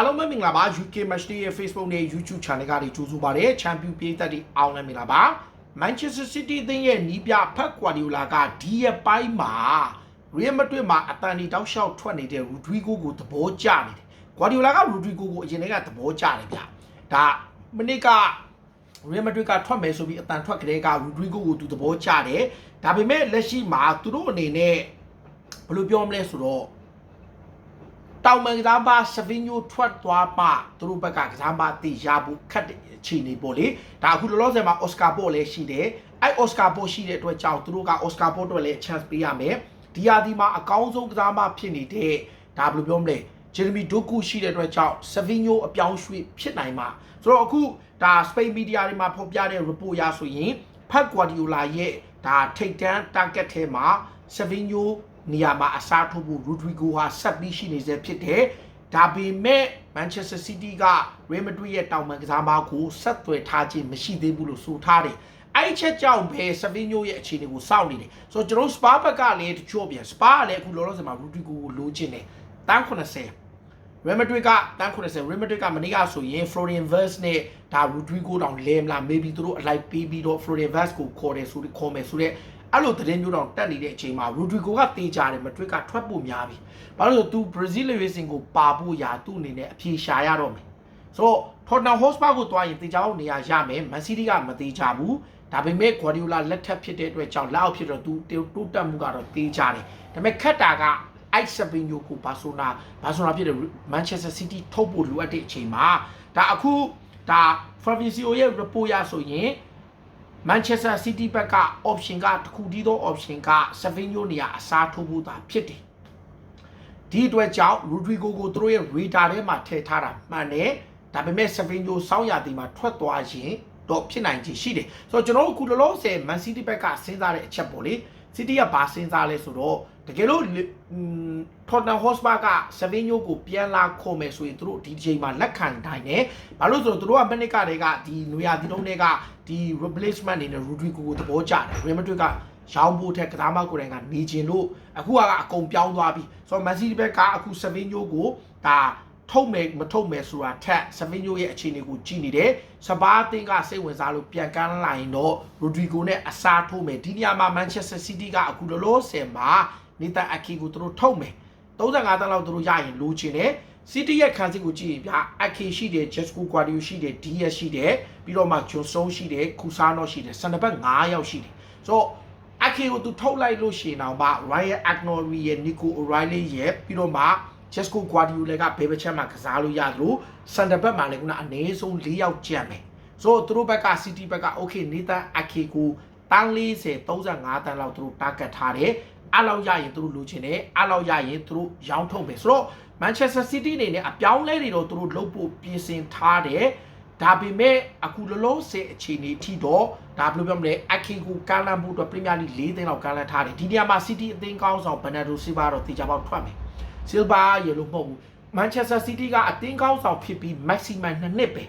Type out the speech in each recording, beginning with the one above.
အားလုံးပဲမင်္ဂလာပါ UK Match Day ရဲ့ Facebook နဲ့ YouTube Channel ကနေကြိုဆိုပါရစေချန်ပီယံပြည်သက်တွေအောင်လည်းမင်္ဂလာပါ Manchester City အသင်းရဲ့နီးပြဖက်ကွာဒီယိုလာကဒီရဲ့ပိုင်းမှာ Real Madrid မှာအတန်ဒီတောက်လျှောက်ထွက်နေတဲ့ Rodrigo ကိုသဘောကျနေတယ်။ Guardiola က Rodrigo ကိုအရင်ကသဘောကျတယ်ဗျ။ဒါမနစ်က Real Madrid ကထွက်မယ်ဆိုပြီးအတန်ထွက်ကလေးက Rodrigo ကိုသူသဘောကျတယ်။ဒါပေမဲ့လက်ရှိမှာသူတို့အနေနဲ့ဘယ်လိုပြောမလဲဆိုတော့ တောင်မန်ကစားပါဆဗင်းညိုထွက်သွားမှသူတို့ဘက်ကကစားပါတေရဖို့ခက်တဲ့အခြေအနေပေါ့လေဒါအခုလောလောဆယ်မှာအော်စကာပို့လည်းရှိတယ်အဲ့အော်စကာပို့ရှိတဲ့အတွက်ကြောင့်သူတို့ကအော်စကာပို့အတွက်လည်း chance ပေးရမယ်ဒီဟာဒီမှာအကောင်းဆုံးကစားမဖြစ်နေတဲ့ဒါဘယ်လိုပြောမလဲဂျေရမီဒိုကူရှိတဲ့အတွက်ကြောင့်ဆဗင်းညိုအပြောင်းရွှေ့ဖြစ်နိုင်မှာဆိုတော့အခုဒါစပိန်မီဒီယာတွေမှာဖော်ပြတဲ့ report ရဆိုရင်ဖက်ကွာဒီယိုလာရဲ့ဒါထိတ်တန်း target ထဲမှာဆဗင်းညို နေရာမှာအစားထိုးဖို့ Rodrigo ဟာဆက်ပြီးရှိနေစေဖြစ်တယ်။ဒါပေမဲ့ Manchester City က Real Madrid ရဲ့တောင်ပန်ကစားမကိုဆက်သွယ်ထားခြင်းမရှိသေးဘူးလို့ဆိုထားတယ်။အဲ့ဒီချက်ကြောင့်ပဲ Savinho ရဲ့အခြေအနေကိုစောင့်နေတယ်။ဆိုတော့ကျွန်တော် Spa ဘက်ကလည်းတချို့ပြန် Spa ကလည်းအခုလောလောဆယ်မှာ Rodrigo ကိုလိုချင်တယ်။တန်း80 Real Madrid ကတန်း80 Real Madrid ကမနေ့ကဆိုရင် Florian Wirtz နဲ့ဒါ Rodrigo တောင်လဲမလား maybe သူတို့အလိုက်ပေးပြီးတော့ Florian Wirtz ကိုခေါ်တယ်ဆိုပြီးခေါ်မယ်ဆိုတော့ အဲ့လိုသတင်းမျိုးတော့တက်နေတဲ့အချိန်မှာ Rodrigo ကတေးကြတယ် Madrid ကထွက်ဖို့များပြီ။ဘာလို့လဲဆိုသူ Brazil Racing ကိုပါဖို့ရာသူ့အနေနဲ့အပြေရှာရတော့မယ်။ဆိုတော့ Tottenham Hotspur ကိုတွားရင်တေးကြအောင်နေရာရမယ်။ Man City ကမတေးကြဘူး။ဒါပေမဲ့ Guardiola လက်ထပ်ဖြစ်တဲ့အတွက်ကြောင့်လက်အောက်ဖြစ်တော့သူတိုးတက်မှုကတော့တေးကြတယ်။ဒါပေမဲ့ခက်တာကအိုက်ဆပင်ယိုကိုဘာဆိုနာဘာဆိုနာဖြစ်တဲ့ Manchester City ထုတ်ဖို့လိုအပ်တဲ့အချိန်မှာဒါအခုဒါ Fabrizio ရဲ့ report ရဆိုရင် Manchester City ဘက်က option ကတခုတည်းသော option က Savinho နေရာအစားထိုးဖို့သာဖြစ်တယ်ဒီအတွက်ကြောင့် Rodrigo ကိုသူတို့ရဲ့ radar ထဲမှာထည့်ထားတာမှန်တယ်ဒါပေမဲ့ Savinho စောင်းရသည်မှာထွက်သွားရင်တော့ဖြစ်နိုင်ခြေရှိတယ်ဆိုတော့ကျွန်တော်တို့အခုလောလောဆယ် Man City ဘက်ကစဉ်းစားတဲ့အချက်ပေါ့လေ City ကဘာစဉ်းစားလဲဆိုတော့တကယ်လို့ Tottenham Hotspur က Savinho ကိုပြန်လာခေါ်မယ်ဆိုရင်သူတို့ဒီချိန်မှာလက်ခံနိုင်တယ်ဘာလို့ဆိုတော့သူတို့ကမနစ်ကတည်းကဒီနွေရာသီတုံးတွေကဒီ replacement အနေနဲ့ Rodrigo ကိုသဘောကျတယ် Real Madrid ကရောင်းဖို့ထက်ကစားမကိုယ်တိုင်ကနေခြင်းလို့အခုကအကုန်ပြောင်းသွားပြီဆိုတော့ Man City ဘက်ကအခု Savinho ကိုဒါထုတ်မယ်မထုတ်မယ်ဆိုတာထက်ဆဗင်းညိုရဲ့အခြေအနေကိုကြည့်နေတယ်။စပါးအသင်းကစိတ်ဝင်စားလို့ပြန်ကမ်းလာရင်တော့ရိုဒရီဂိုနဲ့အစားထိုးမယ်။ဒီနေရာမှာမန်ချက်စတာစီးတီးကအခုလောလောဆယ်မှာ နေတန်အကီကိုသူတို့ထုတ်မယ်။35တန်းလောက်သူတို့ရရင်လိုချင်တယ်။ City ရဲ့ခံစစ်ကိုကြည့်ရင်ဗျာအကီရှိတယ် Jesco Guardiola ရှိတယ် DS ရှိတယ်ပြီးတော့မှ Johnson ရှိတယ် Kusano ရှိတယ်စန်နဘက်9ယောက်ရှိတယ်။ဆိုတော့အကီကိုသူထုတ်လိုက်လို့ရှိရင်တော့မှ Ryan Agnori ရဲ့ Nico O'Reilly ရဲ့ပြီးတော့မှ Jesco Guardiola ကဘယ်ဘက်ချက်မှာကစားလို့ရသလိုစန်တဘက်မှာလည်းခုနအနည်းဆုံး၄ယောက်ကြံ့မယ်ဆိုတော့သူတို့ဘက်က City ဘက်က Okay နေတာအခေကိုတန်း40 35တန်းလောက်သူတို့ target ထားတယ် အဲ့လောက်ရရင်သူတို့လိုချင်တယ်အဲ့လောက်ရရင်သူတို့ရောင်းထုတ်မယ်ဆိုတော့ Manchester City အနေနဲ့အပြောင်းလဲတွေတော့သူတို့လုပ်ဖို့ပြင်ဆင်ထားတယ်ဒါပေမဲ့အခုလောလောဆယ်အခြေအနေအထိတော့ဒါဘယ်လိုပြောမလဲအခေကိုကမ်းလှမ်းဖို့အတွက်ပရီးမီယာလိ၄သိန်းလောက်ကမ်းလှမ်းထားတယ်ဒီနေရာမှာ City အသင်းကောင်းဆောင်ဘန်နာဒိုဆီဘာတော့တေချာပေါက်ထွက်မယ် Silva ရေလို့မဟုတ်ဘူး Manchester City ကအသင်းကောင်းဆောင်ဖြစ်ပြီး maximum 2နှစ်ပဲ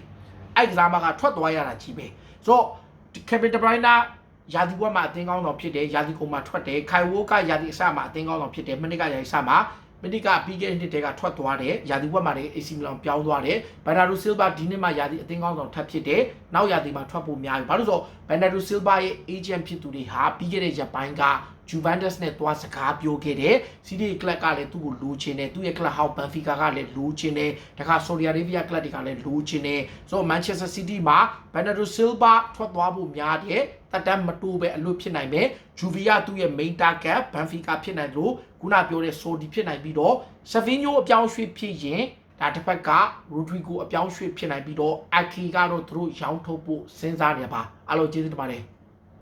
အဲ့ကစားမကထွက်သွားရတာကြီးပဲဆိုတော့ Kevin De Bruyne ယာဒီဘွက်မှာအသင်းကောင်းဆောင်ဖြစ်တယ်ယာဒီကုံမှာထွက်တယ်ခိုင်ဝိုးကယာဒီအစမှာအသင်းကောင်းဆောင်ဖြစ်တယ်မနစ်ကယာဒီအစမှာမနစ်ကပြီးခဲ့တဲ့နှစ်တည်းကထွက်သွားတယ်ယာဒီဘွက်မှာလည်း AC Milan ပြောင်းသွားတယ်ဘန်နာဒိုဆီလ်ဗာဒီနှစ်မှာယာဒီအသင်းကောင်းဆောင်ထပ်ဖြစ်တယ်နောက်ယာဒီမှာထွက်ဖို့များပြီဘာလို့ဆိုတော့ဘန်နာဒိုဆီလ်ဗာရဲ့ agent ဖြစ်သူတွေဟာပြီးခဲ့တဲ့ရက်ပိုင်းက Juventus နဲ့တွားစကားပြောခဲ့တယ်။ City Club ကလည်းသူ့ကိုလိုချင်တယ်။သူ့ရဲ့ Club House Benfica ကလည်းလိုချင်တယ်။တခါ Saudi Arabia Club တွေကလည်းလိုချင်တယ်။ဆိုတော့ Manchester City မှာ Bernardo Silva ထွက်သွားဖို့များတယ်။တက်တမ်းမတိုးပဲအလွတ်ဖြစ်နိုင်မယ်။ Juve ကသူ့ရဲ့ main target Benfica ဖြစ်နိုင်လို့ခုနပြောတဲ့ Saudi ဖြစ်နိုင်ပြီးတော့ Savinho အပြောင်းရွှေ့ဖြစ်ရင်ဒါတစ်ဖက်က Rodrigo အပြောင်းရွှေ့ဖြစ်နိုင်ပြီးတော့ Aki ကတော့သူတို့ရောင်းထုတ်ဖို့စဉ်းစားနေပါ။အားလုံးကျေးဇူးတင်ပါတယ်။